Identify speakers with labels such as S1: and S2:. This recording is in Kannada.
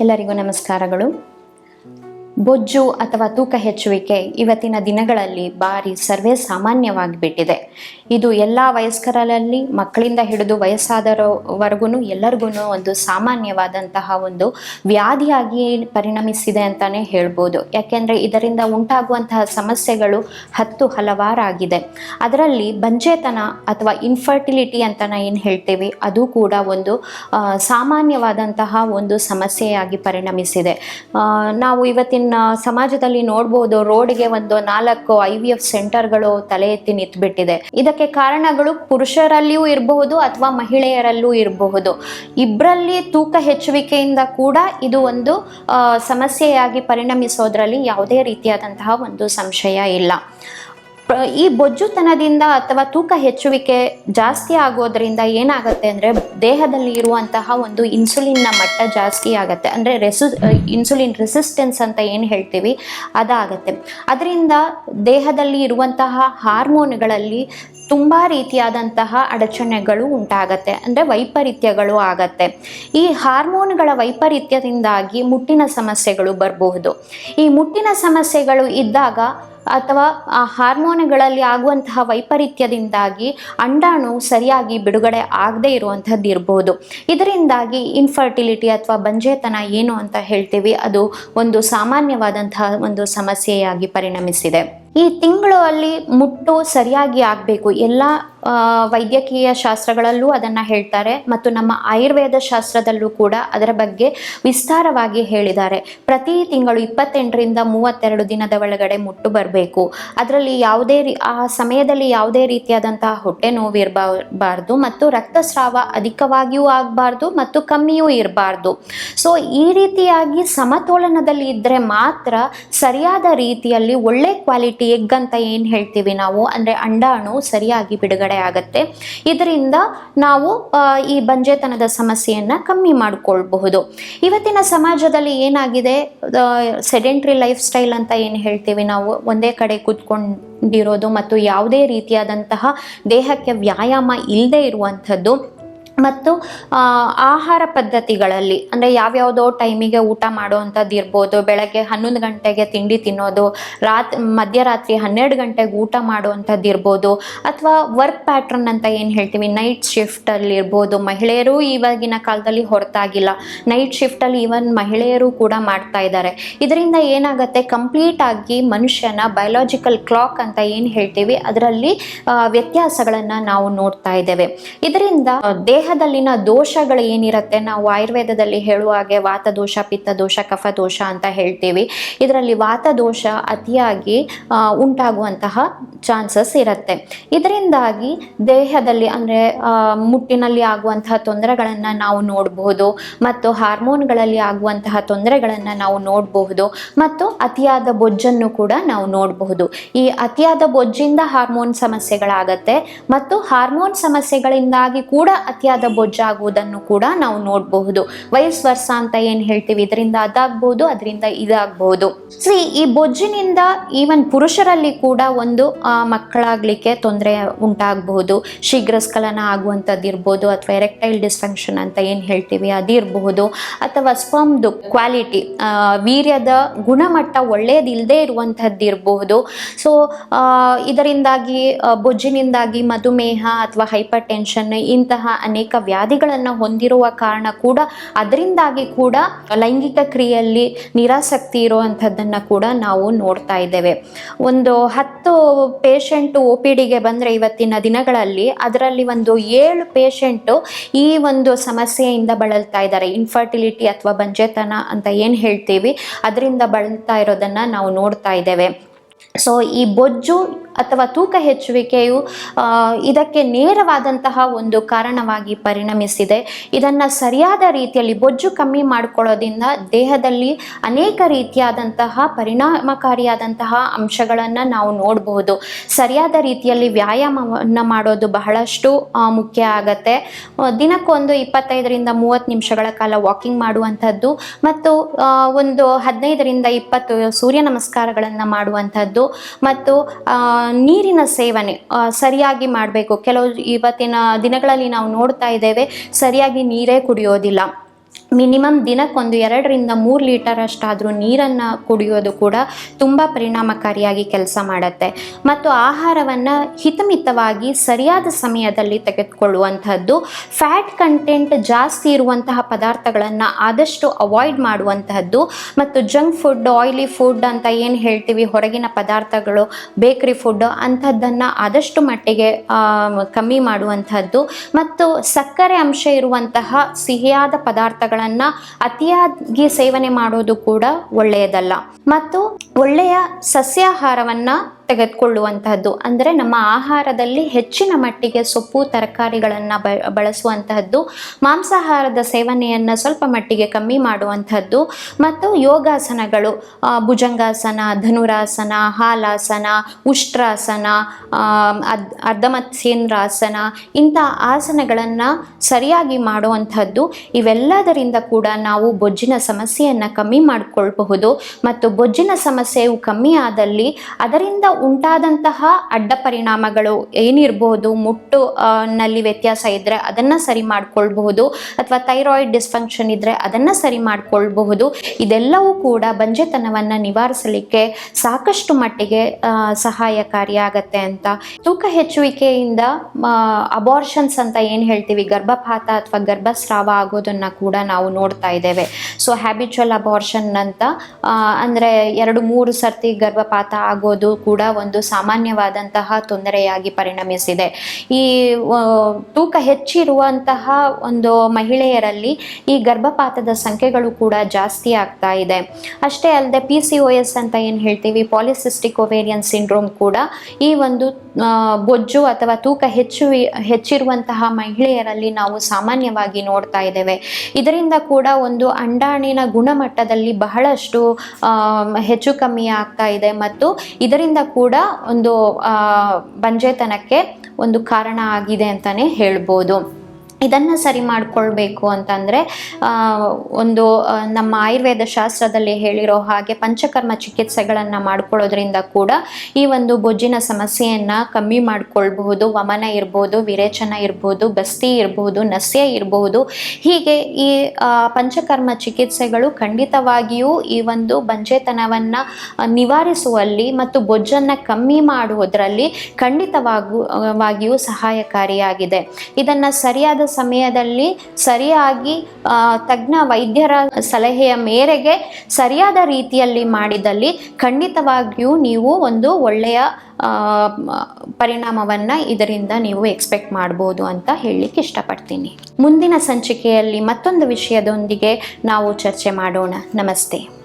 S1: ಎಲ್ಲರಿಗೂ ನಮಸ್ಕಾರಗಳು. ಬೊಜ್ಜು ಅಥವಾ ತೂಕ ಹೆಚ್ಚುವಿಕೆ ಇವತ್ತಿನ ದಿನಗಳಲ್ಲಿ ಭಾರಿ ಸರ್ವೇ ಸಾಮಾನ್ಯವಾಗಿಬಿಟ್ಟಿದೆ. ಇದು ಎಲ್ಲ ವಯಸ್ಕರಲ್ಲಿ, ಮಕ್ಕಳಿಂದ ಹಿಡಿದು ವಯಸ್ಸಾದರವರೆಗೂ ಎಲ್ಲರಿಗೂ ಒಂದು ಸಾಮಾನ್ಯವಾದಂತಹ ಒಂದು ವ್ಯಾಧಿಯಾಗಿ ಪರಿಣಮಿಸಿದೆ ಅಂತಲೇ ಹೇಳ್ಬೋದು. ಯಾಕೆಂದರೆ ಇದರಿಂದ ಉಂಟಾಗುವಂತಹ ಸಮಸ್ಯೆಗಳು ಹತ್ತು ಹಲವಾರಾಗಿದೆ. ಅದರಲ್ಲಿ ಬಂಜೆತನ ಅಥವಾ ಇನ್ಫರ್ಟಿಲಿಟಿ ಅಂತ ಏನು ಹೇಳ್ತೀವಿ, ಅದು ಕೂಡ ಒಂದು ಸಾಮಾನ್ಯವಾದಂತಹ ಒಂದು ಸಮಸ್ಯೆಯಾಗಿ ಪರಿಣಮಿಸಿದೆ. ನಾವು ಇವತ್ತಿನ ಸಮಾಜದಲ್ಲಿ ನೋಡಬಹುದು ರೋಡ್ಗೆ ಒಂದು ನಾಲ್ಕು ಐ ವಿ ಎಫ್ ಸೆಂಟರ್ಗಳು ತಲೆ ಎತ್ತಿ ನಿಂತ್ಬಿಟ್ಟಿದೆ. ಇದಕ್ಕೆ ಕಾರಣಗಳು ಪುರುಷರಲ್ಲಿಯೂ ಇರಬಹುದು ಅಥವಾ ಮಹಿಳೆಯರಲ್ಲೂ ಇರಬಹುದು. ಇಬ್ಬರಲ್ಲಿ ತೂಕ ಹೆಚ್ಚುವಿಕೆಯಿಂದ ಕೂಡ ಇದು ಒಂದು ಸಮಸ್ಯೆಯಾಗಿ ಪರಿಣಮಿಸೋದ್ರಲ್ಲಿ ಯಾವುದೇ ರೀತಿಯಾದಂತಹ ಒಂದು ಸಂಶಯ ಇಲ್ಲ. ಈ ಬೊಜ್ಜುತನದಿಂದ ಅಥವಾ ತೂಕ ಹೆಚ್ಚುವಿಕೆ ಜಾಸ್ತಿ ಆಗೋದ್ರಿಂದ ಏನಾಗುತ್ತೆ ಅಂದರೆ ದೇಹದಲ್ಲಿ ಇರುವಂತಹ ಒಂದು ಇನ್ಸುಲಿನ್ನ ಮಟ್ಟ ಜಾಸ್ತಿ ಆಗುತ್ತೆ. ಅಂದರೆ ರೆಸು ಇನ್ಸುಲಿನ್ ರೆಸಿಸ್ಟೆನ್ಸ್ ಅಂತ ಏನು ಹೇಳ್ತೀವಿ, ಅದಾಗತ್ತೆ. ಅದರಿಂದ ದೇಹದಲ್ಲಿ ಇರುವಂತಹ ಹಾರ್ಮೋನ್ಗಳಲ್ಲಿ ತುಂಬ ರೀತಿಯಾದಂತಹ ಅಡಚಣೆಗಳು ಉಂಟಾಗತ್ತೆ, ಅಂದರೆ ವೈಪರೀತ್ಯಗಳು ಆಗತ್ತೆ. ಈ ಹಾರ್ಮೋನ್ಗಳ ವೈಪರೀತ್ಯದಿಂದಾಗಿ ಮುಟ್ಟಿನ ಸಮಸ್ಯೆಗಳು ಬರಬಹುದು. ಈ ಮುಟ್ಟಿನ ಸಮಸ್ಯೆಗಳು ಇದ್ದಾಗ ಅಥವಾ ಆ ಹಾರ್ಮೋನ್ಗಳಲ್ಲಿ ಆಗುವಂತಹ ವೈಪರೀತ್ಯದಿಂದಾಗಿ ಅಂಡಾಣು ಸರಿಯಾಗಿ ಬಿಡುಗಡೆ ಆಗದೇ ಇರುವಂಥದ್ದು ಇರ್ಬೋದು. ಇದರಿಂದಾಗಿ ಇನ್ಫರ್ಟಿಲಿಟಿ ಅಥವಾ ಬಂಜೆತನ ಏನು ಅಂತ ಹೇಳ್ತೀವಿ, ಅದು ಒಂದು ಸಾಮಾನ್ಯವಾದಂತಹ ಒಂದು ಸಮಸ್ಯೆಯಾಗಿ ಪರಿಣಮಿಸಿದೆ. ಈ ತಿಂಗಳು ಅಲ್ಲಿ ಮುಟ್ಟು ಸರಿಯಾಗಿ ಆಗಬೇಕು. ಎಲ್ಲ ವೈದ್ಯಕೀಯ ಶಾಸ್ತ್ರಗಳಲ್ಲೂ ಅದನ್ನು ಹೇಳ್ತಾರೆ ಮತ್ತು ನಮ್ಮ ಆಯುರ್ವೇದ ಶಾಸ್ತ್ರದಲ್ಲೂ ಕೂಡ ಅದರ ಬಗ್ಗೆ ವಿಸ್ತಾರವಾಗಿ ಹೇಳಿದ್ದಾರೆ. ಪ್ರತಿ ತಿಂಗಳು ಇಪ್ಪತ್ತೆಂಟರಿಂದ ಮೂವತ್ತೆರಡು ದಿನದ ಒಳಗಡೆ ಮುಟ್ಟು ಬರಬೇಕು. ಅದರಲ್ಲಿ ಯಾವುದೇ ಆ ಸಮಯದಲ್ಲಿ ಯಾವುದೇ ರೀತಿಯಾದಂತಹ ಹೊಟ್ಟೆ ನೋವು ಇರಬಾರ್ದು ಮತ್ತು ರಕ್ತಸ್ರಾವ ಅಧಿಕವಾಗಿಯೂ ಆಗಬಾರ್ದು ಮತ್ತು ಕಮ್ಮಿಯೂ ಇರಬಾರ್ದು. ಸೊ ಈ ರೀತಿಯಾಗಿ ಸಮತೋಲನದಲ್ಲಿ ಇದ್ದರೆ ಮಾತ್ರ ಸರಿಯಾದ ರೀತಿಯಲ್ಲಿ ಒಳ್ಳೆ ಕ್ವಾಲಿಟಿ ಎಗ್ ಅಂತ ಏನು ಹೇಳ್ತೀವಿ ನಾವು? ಅಂದರೆ ಅಂಡಾಣು ಸರಿಯಾಗಿ ಬಿಡುಗಡೆ ಆಗುತ್ತೆ. ಇದರಿಂದ ನಾವು ಈ ಬಂಜೆತನದ ಸಮಸ್ಯೆಯನ್ನು ಕಮ್ಮಿ ಮಾಡಿಕೊಳ್ಬಹುದು. ಇವತ್ತಿನ ಸಮಾಜದಲ್ಲಿ ಏನಾಗಿದೆ? ಸೆಡೆಂಟ್ರಿ ಲೈಫ್ ಸ್ಟೈಲ್ ಅಂತ ಏನು ಹೇಳ್ತೀವಿ ನಾವು? ಒಂದೇ ಕಡೆ ಕೂತ್ಕೊಂಡಿರೋದು ಮತ್ತು ಯಾವುದೇ ರೀತಿಯಾದಂತಹ ದೇಹಕ್ಕೆ ವ್ಯಾಯಾಮ ಇಲ್ಲದೆ ಇರುವಂಥದ್ದು ಮತ್ತು ಆಹಾರ ಪದ್ಧತಿಗಳಲ್ಲಿ ಅಂದರೆ ಯಾವ್ಯಾವುದೋ ಟೈಮಿಗೆ ಊಟ ಮಾಡುವಂಥದ್ದು ಇರ್ಬೋದು ಬೆಳಗ್ಗೆ ಹನ್ನೊಂದು ಗಂಟೆಗೆ ತಿಂಡಿ ತಿನ್ನೋದು ರಾತ್ ಮಧ್ಯರಾತ್ರಿ ಹನ್ನೆರಡು ಗಂಟೆಗೆ ಊಟ ಮಾಡುವಂಥದ್ದು ಇರ್ಬೋದು ಅಥವಾ ವರ್ಕ್ ಪ್ಯಾಟ್ರನ್ ಅಂತ ಏನು ಹೇಳ್ತೀವಿ ನೈಟ್ ಶಿಫ್ಟಲ್ಲಿ ಇರ್ಬೋದು ಮಹಿಳೆಯರು ಇವಾಗಿನ ಕಾಲದಲ್ಲಿ ಹೊರತಾಗಿಲ್ಲ ನೈಟ್ ಶಿಫ್ಟಲ್ಲಿ ಈವನ್ ಮಹಿಳೆಯರು ಕೂಡ ಮಾಡ್ತಾ ಇದ್ದಾರೆ. ಇದರಿಂದ ಏನಾಗುತ್ತೆ ಕಂಪ್ಲೀಟ್ ಆಗಿ ಮನುಷ್ಯನ ಬಯೋಲಾಜಿಕಲ್ ಕ್ಲಾಕ್ ಅಂತ ಏನು ಹೇಳ್ತೀವಿ ಅದರಲ್ಲಿ ವ್ಯತ್ಯಾಸಗಳನ್ನು ನಾವು ನೋಡ್ತಾ ಇದ್ದೇವೆ. ಇದರಿಂದ ಆ, ದೇಹದಲ್ಲಿನ ದೋಷಗಳು ಏನಿರುತ್ತೆ ನಾವು ಆಯುರ್ವೇದದಲ್ಲಿ ಹೇಳುವ ಹಾಗೆ ವಾತದೋಷ ಪಿತ್ತದೋಷ ಕಫದೋಷ ಅಂತ ಹೇಳ್ತೀವಿ. ಇದರಲ್ಲಿ ವಾತದೋಷ ಅತಿಯಾಗಿ ಆ, ಉಂಟಾಗುವಂತಹ ಚಾನ್ಸಸ್ ಇರುತ್ತೆ. ಇದರಿಂದಾಗಿ ದೇಹದಲ್ಲಿ ಅಂದರೆ ಮುಟ್ಟಿನಲ್ಲಿ ಆಗುವಂತಹ ತೊಂದರೆಗಳನ್ನು ನಾವು ನೋಡಬಹುದು ಮತ್ತು ಹಾರ್ಮೋನ್ಗಳಲ್ಲಿ ಆಗುವಂತಹ ತೊಂದರೆಗಳನ್ನು ನಾವು ನೋಡಬಹುದು ಮತ್ತು ಅತಿಯಾದ ಬೊಜ್ಜನ್ನು ಕೂಡ ನಾವು ನೋಡಬಹುದು. ಈ ಅತಿಯಾದ ಬೊಜ್ಜಿಂದ ಹಾರ್ಮೋನ್ ಸಮಸ್ಯೆಗಳಾಗತ್ತೆ ಮತ್ತು ಹಾರ್ಮೋನ್ ಸಮಸ್ಯೆಗಳಿಂದಾಗಿ ಕೂಡ ಅತಿಯಾದ ಬೊಜ್ಜಾಗುವುದನ್ನು ಕೂಡ ನಾವು ನೋಡಬಹುದು. ವಯಸ್ ವರ್ಷ ಅಂತ ಏನು ಹೇಳ್ತೀವಿ? ಇದರಿಂದ ಅದಾಗಬಹುದು ಅದರಿಂದ ಇದಾಗಬಹುದು ಸರಿ ಈ ಬೊಜ್ಜಿನಿಂದ ಈವನ್ ಪುರುಷರಲ್ಲಿ ಕೂಡ ಒಂದು ಮಕ್ಕಳಾಗ್ಲಿಕ್ಕೆ ತೊಂದರೆ ಉಂಟಾಗಬಹುದು. ಶೀಘ್ರಸ್ಖಲನ ಆಗುವಂಥದ್ದು ಇರ್ಬೋದು, ಅಥವಾ ಎರೆಕ್ಟೈಲ್ ಡಿಸ್ಫಂಕ್ಷನ್ ಅಂತ ಏನು ಹೇಳ್ತೀವಿ ಅದಿರಬಹುದು ಅಥವಾ ಸ್ಪಮ್ದು ಕ್ವಾಲಿಟಿ ವೀರ್ಯದ ಗುಣಮಟ್ಟ ಒಳ್ಳೆಯದಿಲ್ಲದೆ ಇರುವಂಥದ್ದು ಇರಬಹುದು ಸೊ ಇದರಿಂದಾಗಿ ಬೊಜ್ಜಿನಿಂದಾಗಿ ಮಧುಮೇಹ ಅಥವಾ ಹೈಪರ್ ಟೆನ್ಷನ್ ಇಂತಹ ಅನೇಕ ವ್ಯಾಧಿಗಳನ್ನು ಹೊಂದಿರುವ ಕಾರಣ ಕೂಡ ಅದರಿಂದಾಗಿ ಕೂಡ ಲೈಂಗಿಕ ಕ್ರಿಯೆಯಲ್ಲಿ ನಿರಾಸಕ್ತಿ ಇರುವಂಥದ್ದನ್ನು ಕೂಡ ನಾವು ನೋಡ್ತಾ ಇದ್ದೇವೆ. ಒಂದು ಹತ್ತು ಪೇಷಂಟು ಒ ಪಿ ಡಿಗೆ ಬಂದರೆ ಇವತ್ತಿನ ದಿನಗಳಲ್ಲಿ ಅದರಲ್ಲಿ ಒಂದು ಏಳು ಪೇಷಂಟು ಈ ಒಂದು ಸಮಸ್ಯೆಯಿಂದ ಬಳಲ್ತಾ ಇದ್ದಾರೆ. ಇನ್ಫರ್ಟಿಲಿಟಿ ಅಥವಾ ಬಂಜೆತನ ಅಂತ ಏನು ಹೇಳ್ತೀವಿ, ಅದರಿಂದ ಬಳಲ್ತಾ ಇರೋದನ್ನು ನಾವು ನೋಡ್ತಾ ಇದ್ದೇವೆ. ಸೊ ಈ ಬೊಜ್ಜು ಅಥವಾ ತೂಕ ಹೆಚ್ಚುವಿಕೆಯು ಇದಕ್ಕೆ ನೇರವಾದಂತಹ ಒಂದು ಕಾರಣವಾಗಿ ಪರಿಣಮಿಸಿದೆ. ಇದನ್ನು ಸರಿಯಾದ ರೀತಿಯಲ್ಲಿ ಬೊಜ್ಜು ಕಮ್ಮಿ ಮಾಡಿಕೊಳ್ಳೋದ್ರಿಂದ ದೇಹದಲ್ಲಿ ಅನೇಕ ರೀತಿಯಾದಂತಹ ಪರಿಣಾಮಕಾರಿಯಾದಂತಹ ಅಂಶಗಳನ್ನು ನಾವು ನೋಡಬಹುದು. ಸರಿಯಾದ ರೀತಿಯಲ್ಲಿ ವ್ಯಾಯಾಮವನ್ನು ಮಾಡೋದು ಬಹಳಷ್ಟು ಮುಖ್ಯ ಆಗತ್ತೆ. ದಿನಕ್ಕೊಂದು ಇಪ್ಪತ್ತೈದರಿಂದ ಮೂವತ್ತು ನಿಮಿಷಗಳ ಕಾಲ ವಾಕಿಂಗ್ ಮಾಡುವಂಥದ್ದು ಮತ್ತು ಒಂದು ಹದಿನೈದರಿಂದ ಇಪ್ಪತ್ತು ಸೂರ್ಯ ನಮಸ್ಕಾರಗಳನ್ನು ಮಾಡುವಂಥದ್ದು ಮತ್ತು ನೀರಿನ ಸೇವನೆ ಸರಿಯಾಗಿ ಮಾಡಬೇಕು. ಕೆಲವು ಇವತ್ತಿನ ದಿನಗಳಲ್ಲಿ ನಾವು ನೋಡ್ತಾ ಇದ್ದೇವೆ ಸರಿಯಾಗಿ ನೀರೇ ಕುಡಿಯೋದಿಲ್ಲ. ಮಿನಿಮಮ್ ದಿನಕ್ಕೊಂದು ಎರಡರಿಂದ ಮೂರು ಲೀಟರ್ ಅಷ್ಟಾದರೂ ನೀರನ್ನು ಕುಡಿಯೋದು ಕೂಡ ತುಂಬ ಪರಿಣಾಮಕಾರಿಯಾಗಿ ಕೆಲಸ ಮಾಡುತ್ತೆ. ಮತ್ತು ಆಹಾರವನ್ನು ಹಿತಮಿತವಾಗಿ ಸರಿಯಾದ ಸಮಯದಲ್ಲಿ ತೆಗೆದುಕೊಳ್ಳುವಂಥದ್ದು ಫ್ಯಾಟ್ ಕಂಟೆಂಟ್ ಜಾಸ್ತಿ ಇರುವಂತಹ ಪದಾರ್ಥಗಳನ್ನು ಆದಷ್ಟು ಅವಾಯ್ಡ್ ಮಾಡುವಂತಹದ್ದು ಮತ್ತು ಜಂಕ್ ಫುಡ್ ಆಯಿಲಿ ಫುಡ್ ಅಂತ ಏನು ಹೇಳ್ತೀವಿ, ಹೊರಗಿನ ಪದಾರ್ಥಗಳು ಬೇಕ್ರಿ ಫುಡ್ ಅಂಥದ್ದನ್ನು ಆದಷ್ಟು ಮಟ್ಟಿಗೆ ಕಮ್ಮಿ ಮಾಡುವಂಥದ್ದು. ಮತ್ತು ಸಕ್ಕರೆ ಅಂಶ ಇರುವಂತಹ ಸಿಹಿಯಾದ ಪದಾರ್ಥಗಳನ್ನು ಅತಿಯಾಗಿ ಸೇವನೆ ಮಾಡೋದು ಕೂಡ ಒಳ್ಳೆಯದಲ್ಲ. ಮತ್ತು ಒಳ್ಳೆಯ ಸಸ್ಯಾಹಾರವನ್ನು ತೆಗೆದುಕೊಳ್ಳುವಂತಹದ್ದು. ಅಂದರೆ ನಮ್ಮ ಆಹಾರದಲ್ಲಿ ಹೆಚ್ಚಿನ ಮಟ್ಟಿಗೆ ಸೊಪ್ಪು, ತರಕಾರಿಗಳನ್ನು ಬ, ಬಳಸುವಂತಹದ್ದು, ಮಾಂಸಾಹಾರದ ಸೇವನೆಯನ್ನು ಸ್ವಲ್ಪ ಮಟ್ಟಿಗೆ ಕಮ್ಮಿ ಮಾಡುವಂಥದ್ದು ಮತ್ತು ಯೋಗಾಸನಗಳು ಭುಜಂಗಾಸನ, ಧನುರಾಸನ, ಹಾಲಾಸನ, ಉಷ್ಟ್ರಾಸನ ಅದ್ ಅರ್ಧಮತ್ಸೇಂದ್ರಾಸನ ಇಂಥ ಆಸನಗಳನ್ನು ಸರಿಯಾಗಿ ಮಾಡುವಂಥದ್ದು ಇವೆಲ್ಲದರಿಂದ ಕೂಡ ನಾವು ಬೊಜ್ಜಿನ ಸಮಸ್ಯೆಯನ್ನು ಕಮ್ಮಿ ಮಾಡಿಕೊಳ್ಬಹುದು. ಮತ್ತು ಬೊಜ್ಜಿನ ಸಮಸ್ಯೆಯು ಕಮ್ಮಿ ಆದಲ್ಲಿ ಅದರಿಂದ ಉಂಟಾದಂತಹ ಅಡ್ಡ ಪರಿಣಾಮಗಳು ಏನಿರಬಹುದು ಮುಟ್ಟು ನಲ್ಲಿ ವ್ಯತ್ಯಾಸ ಇದ್ದರೆ ಅದನ್ನು ಸರಿ ಮಾಡ್ಕೊಳ್ಬಹುದು, ಅಥವಾ ಥೈರಾಯ್ಡ್ ಡಿಸ್ಫಂಕ್ಷನ್ ಇದ್ದರೆ ಅದನ್ನು ಸರಿ ಮಾಡ್ಕೊಳ್ಬಹುದು. ಇದೆಲ್ಲವೂ ಕೂಡ ಬಂಜೆತನವನ್ನು ನಿವಾರಿಸಲಿಕ್ಕೆ ಸಾಕಷ್ಟು ಮಟ್ಟಿಗೆ ಸಹಾಯಕಾರಿಯಾಗತ್ತೆ ಅಂತ. ತೂಕ ಹೆಚ್ಚುವಿಕೆಯಿಂದ ಅಬಾರ್ಷನ್ಸ್ ಅಂತ ಏನು ಹೇಳ್ತೀವಿ, ಗರ್ಭಪಾತ ಅಥವಾ ಗರ್ಭಸ್ರಾವ ಆಗೋದನ್ನ ಕೂಡ ನಾವು ನೋಡ್ತಾ ಇದ್ದೇವೆ. ಸೊ ಹ್ಯಾಬಿಚುವಲ್ ಅಬಾರ್ಷನ್ ಅಂತ ಅಂದ್ರೆ ಎರಡು ಮೂರು ಸರ್ತಿ ಗರ್ಭಪಾತ ಆಗೋದು ಕೂಡ ಒಂದು ಸಾಮಾನ್ಯವಾದಂತಹ ತೊಂದರೆಯಾಗಿ ಪರಿಣಮಿಸಿದೆ. ಈ ತೂಕ ಹೆಚ್ಚಿರುವಂತಹ ಒಂದು ಮಹಿಳೆಯರಲ್ಲಿ ಈ ಗರ್ಭಪಾತದ ಸಂಖ್ಯೆಗಳು ಕೂಡ ಜಾಸ್ತಿ ಆಗ್ತಾ ಇದೆ. ಅಷ್ಟೇ ಅಲ್ಲದೆ ಪಿ ಸಿ ಒ ಎಸ್ ಅಂತ ಏನು ಹೇಳ್ತೀವಿ ಪಾಲಿಸಿಸ್ಟಿಕ್ ಒವೇರಿಯನ್ ಸಿಂಡ್ರೋಮ್ ಕೂಡ ಈ ಒಂದು ಬೊಜ್ಜು ಅಥವಾ ತೂಕ ಹೆಚ್ಚು, ಹೆಚ್ಚಿರುವಂತಹ ಮಹಿಳೆಯರಲ್ಲಿ ನಾವು ಸಾಮಾನ್ಯವಾಗಿ ನೋಡ್ತಾ ಇದ್ದೇವೆ. ಇದರಿಂದ ಕೂಡ ಒಂದು ಅಂಡಾಣಿನ ಗುಣಮಟ್ಟದಲ್ಲಿ ಬಹಳಷ್ಟು ಹೆಚ್ಚು ಕಮ್ಮಿ ಆಗ್ತಾ ಇದೆ. ಮತ್ತು ಇದರಿಂದ ಕೂಡ ಒಂದು ಬಂಜೆತನಕ್ಕೆ ಒಂದು ಕಾರಣ ಆಗಿದೆ ಅಂತಲೇ ಹೇಳ್ಬೋದು. ಇದನ್ನು ಸರಿ ಮಾಡಿಕೊಳ್ಬೇಕು ಅಂತಂದರೆ ಒಂದು ನಮ್ಮ ಆಯುರ್ವೇದ ಶಾಸ್ತ್ರದಲ್ಲಿ ಹೇಳಿರೋ ಹಾಗೆ ಪಂಚಕರ್ಮ ಚಿಕಿತ್ಸೆಗಳನ್ನು ಮಾಡ್ಕೊಳ್ಳೋದ್ರಿಂದ ಕೂಡ ಈ ಒಂದು ಬೊಜ್ಜಿನ ಸಮಸ್ಯೆಯನ್ನು ಕಮ್ಮಿ ಮಾಡಿಕೊಳ್ಬಹುದು. ವಮನ ಇರ್ಬೋದು, ವಿರೇಚನ ಇರ್ಬೋದು, ಬಸ್ತಿ ಇರ್ಬೋದು, ನಸ್ಯ ಇರಬಹುದು ಹೀಗೆ ಈ ಪಂಚಕರ್ಮ ಚಿಕಿತ್ಸೆಗಳು ಖಂಡಿತವಾಗಿಯೂ ಈ ಒಂದು ಬಂಜೆತನವನ್ನು ನಿವಾರಿಸುವಲ್ಲಿ ಮತ್ತು ಬೊಜ್ಜನ್ನು ಕಮ್ಮಿ ಮಾಡುವುದರಲ್ಲಿ ಖಂಡಿತವಾಗೂ ವಾಗಿಯೂ ಸಹಾಯಕಾರಿಯಾಗಿದೆ. ಇದನ್ನು ಸರಿಯಾದ ಸಮಯದಲ್ಲಿ ಸರಿಯಾಗಿ ತಜ್ಞ ವೈದ್ಯರ ಸಲಹೆಯ ಮೇರೆಗೆ ಸರಿಯಾದ ರೀತಿಯಲ್ಲಿ ಮಾಡಿದಲ್ಲಿ ಖಂಡಿತವಾಗಿಯೂ ನೀವು ಒಂದು ಒಳ್ಳೆಯ ಪರಿಣಾಮವನ್ನು ಇದರಿಂದ ನೀವು ಎಕ್ಸ್ಪೆಕ್ಟ್ ಮಾಡ್ಬೋದು ಅಂತ ಹೇಳಲಿಕ್ಕೆ ಇಷ್ಟಪಡ್ತೀನಿ. ಮುಂದಿನ ಸಂಚಿಕೆಯಲ್ಲಿ ಮತ್ತೊಂದು ವಿಷಯದೊಂದಿಗೆ ನಾವು ಚರ್ಚೆ ಮಾಡೋಣ. ನಮಸ್ತೆ.